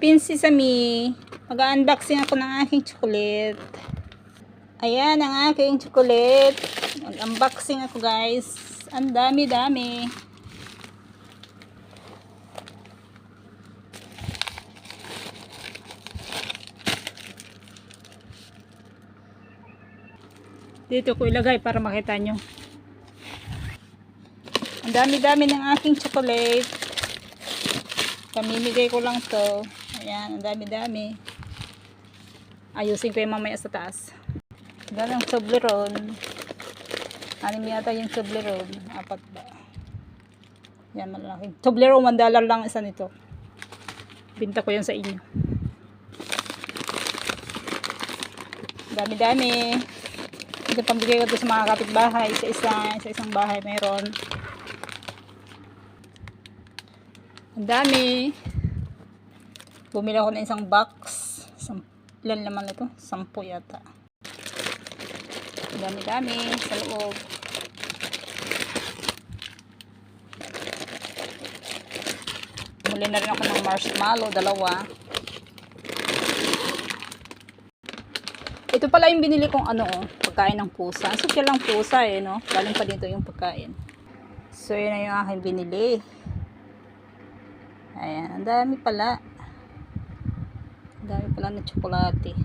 Pinsi Sami. Mag-unboxing ako ng aking chocolate. Ayan ang aking chocolate. Mag-unboxing ako guys. Ang dami-dami. Dito ko ilagay para makita nyo. Ang dami-dami ng aking chocolate. Pamimigay ko lang to. Ayan, ang dami-dami. Ayusin ko yung mamaya sa taas. Ganang Toblerone. Anim yata yung Toblerone. Apat ba? Yan, malaki. Toblerone, 1 dollar lang isa nito. Binta ko yan sa inyo. Dami-dami. Ito pambigay ko to sa mga kapitbahay. Sa isa, sa isang bahay mayroon. Ang dami. Bumili ako ng isang box. Sam ilan naman ito? Sampu yata. Dami-dami sa loob. Bumili na rin ako ng marshmallow, dalawa. Ito pala yung binili kong ano, oh, pagkain ng pusa. So, kaya lang pusa eh, no? Galing pa dito yung pagkain. So, yun na yung aking binili. Ayan, ang dami pala. Dami pala na tsokolate.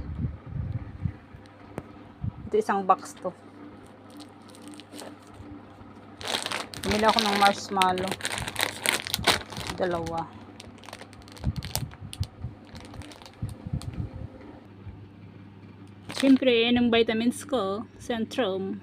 Ito isang box to. Bumili ako ng marshmallow. Dalawa. Siyempre, yan ang vitamins ko. Centrum.